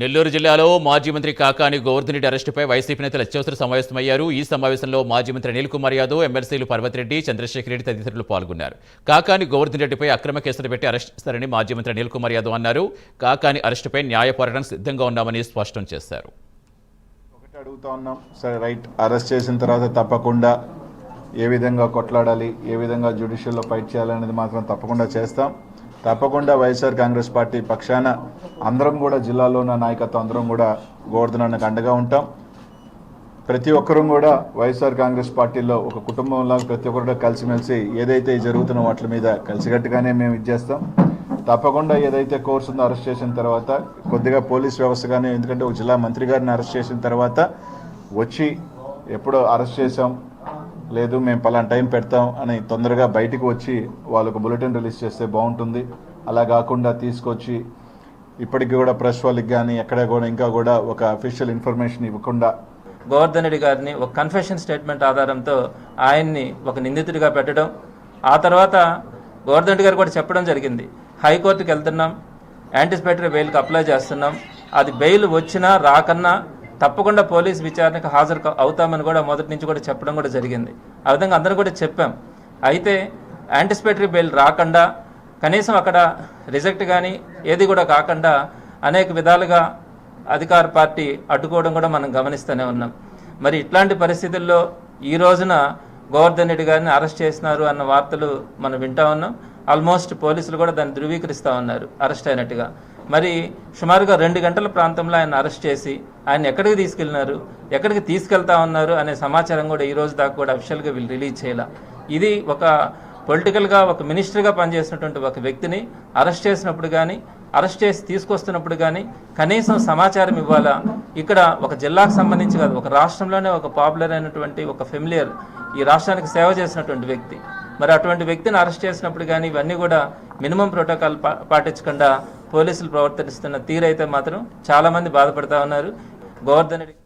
నెల్లూరు జిల్లాలో మాజీ మంత్రి కాకాని గోవర్ధనరెడ్డి అరెస్టుపై వైసీపీ నేతలు అత్యవసర సమావేశమయ్యారు. ఈ సమావేశంలో మాజీ మంత్రి అనిల్ కుమార్ యాదవ్ ఎమ్మెల్సీలు పర్వతిరెడ్డి చంద్రశేఖర్ రెడ్డి తదితరులు పాల్గొన్నారు. కాకాని గోవర్ధనరెడ్డిపై అక్రమ కేసులు పెట్టి అరెస్ట్ చేస్తారని మాజీ మంత్రి అనిల్ కుమార్ యాదవ్ అన్నారు. కాకాని అరెస్టుపై న్యాయ పోరాటం సిద్ధంగా ఉన్నామని స్పష్టం చేశారు. అడుగుతా ఉన్నాం. సరే రైట్. అరెస్ట్ చేసిన తర్వాత తప్పకుండా ఏ విధంగా కొట్లాడాలి ఏ విధంగా జ్యుడిషియల్లో ఫైట్ చేయాలనేది మాత్రం తప్పకుండా చేస్తాం. తప్పకుండా వైఎస్ఆర్ కాంగ్రెస్ పార్టీ పక్షాన అందరం కూడా జిల్లాలో ఉన్న నాయకత్వం అందరం కూడా గోవర్ధన్ అన్నకు అండగా ఉంటాం. ప్రతి ఒక్కరూ కూడా వైఎస్ఆర్ కాంగ్రెస్ పార్టీలో ఒక కుటుంబంలాగా ప్రతి ఒక్కరు కూడా కలిసిమెలిసి ఏదైతే జరుగుతున్న వాటి మీద కలిసికట్టుగానే మేము ఇచ్చేస్తాం తప్పకుండా ఏదైతే కోర్సు ఉందో అరెస్ట్ చేసిన తర్వాత కొద్దిగా పోలీస్ వ్యవస్థ కానీ ఎందుకంటే ఒక జిల్లా మంత్రి గారిని అరెస్ట్ చేసిన తర్వాత వచ్చి ఎప్పుడో అరెస్ట్ చేసాం లేదు మేము పలానా టైం పెడతాం అని తొందరగా బయటకు వచ్చి వాళ్ళకు బులెటిన్ రిలీజ్ చేస్తే బాగుంటుంది. అలా కాకుండా తీసుకొచ్చి ఇప్పటికి కూడా ప్రెస్ వాళ్ళకి కానీ ఎక్కడ కూడా ఇంకా కూడా ఒక అఫీషియల్ ఇన్ఫర్మేషన్ ఇవ్వకుండా గోవర్ధన్ రెడ్డి గారిని ఒక కన్ఫెషన్ స్టేట్మెంట్ ఆధారంతో ఆయన్ని ఒక నిందితుడిగా పెట్టడం ఆ తర్వాత గోవర్ధన్ రెడ్డి గారు కూడా చెప్పడం జరిగింది. హైకోర్టుకి వెళ్తున్నాం యాంటిసిపేటరీ బెయిల్కి అప్లై చేస్తున్నాం. అది బెయిల్ వచ్చినా రాకన్నా తప్పకుండా పోలీస్ విచారణకు హాజరు అవుతామని కూడా మొదటి నుంచి కూడా చెప్పడం కూడా జరిగింది. ఆ విధంగా అందరూ కూడా చెప్పాం. అయితే యాంటిసిపేటరీ బెయిల్ రాకుండా కనీసం అక్కడ రిజెక్ట్ కానీ ఏది కూడా కాకుండా అనేక విధాలుగా అధికార పార్టీ అడ్డుకోవడం కూడా మనం గమనిస్తూనే ఉన్నాం. మరి ఇట్లాంటి పరిస్థితుల్లో ఈ రోజున గోవర్ధన్ రెడ్డి గారిని అరెస్ట్ చేసినారు అన్న వార్తలు మనం వింటా ఉన్నాం. ఆల్మోస్ట్ పోలీసులు కూడా దాన్ని ధృవీకరిస్తూ ఉన్నారు అరెస్ట్ అయినట్టుగా. మరి సుమారుగా రెండు గంటల ప్రాంతంలో ఆయన అరెస్ట్ చేసి ఆయన ఎక్కడికి తీసుకెళ్ళినారు ఎక్కడికి తీసుకెళ్తా ఉన్నారు అనే సమాచారం కూడా ఈ రోజు దాకా కూడా అఫిషియల్గా వీళ్ళు రిలీజ్ చేయాల. ఇది ఒక పొలిటికల్గా ఒక మినిస్టర్గా పనిచేసినటువంటి ఒక వ్యక్తిని అరెస్ట్ చేసినప్పుడు కానీ అరెస్ట్ చేసి తీసుకొస్తున్నప్పుడు కానీ కనీసం సమాచారం ఇవ్వాలా? ఇక్కడ ఒక జిల్లాకు సంబంధించి కాదు ఒక రాష్ట్రంలోనే ఒక పాపులర్ అయినటువంటి ఒక ఫెమిలియర్ ఈ రాష్ట్రానికి సేవ చేసినటువంటి వ్యక్తి. మరి అటువంటి వ్యక్తిని అరెస్ట్ చేసినప్పుడు కానీ ఇవన్నీ కూడా మినిమం ప్రోటోకాల్ పాటించకుండా పోలీసులు ప్రవర్తిస్తున్న తీరైతే మాత్రం చాలామంది బాధపడతా ఉన్నారు. గోవర్ధన్ రెడ్డి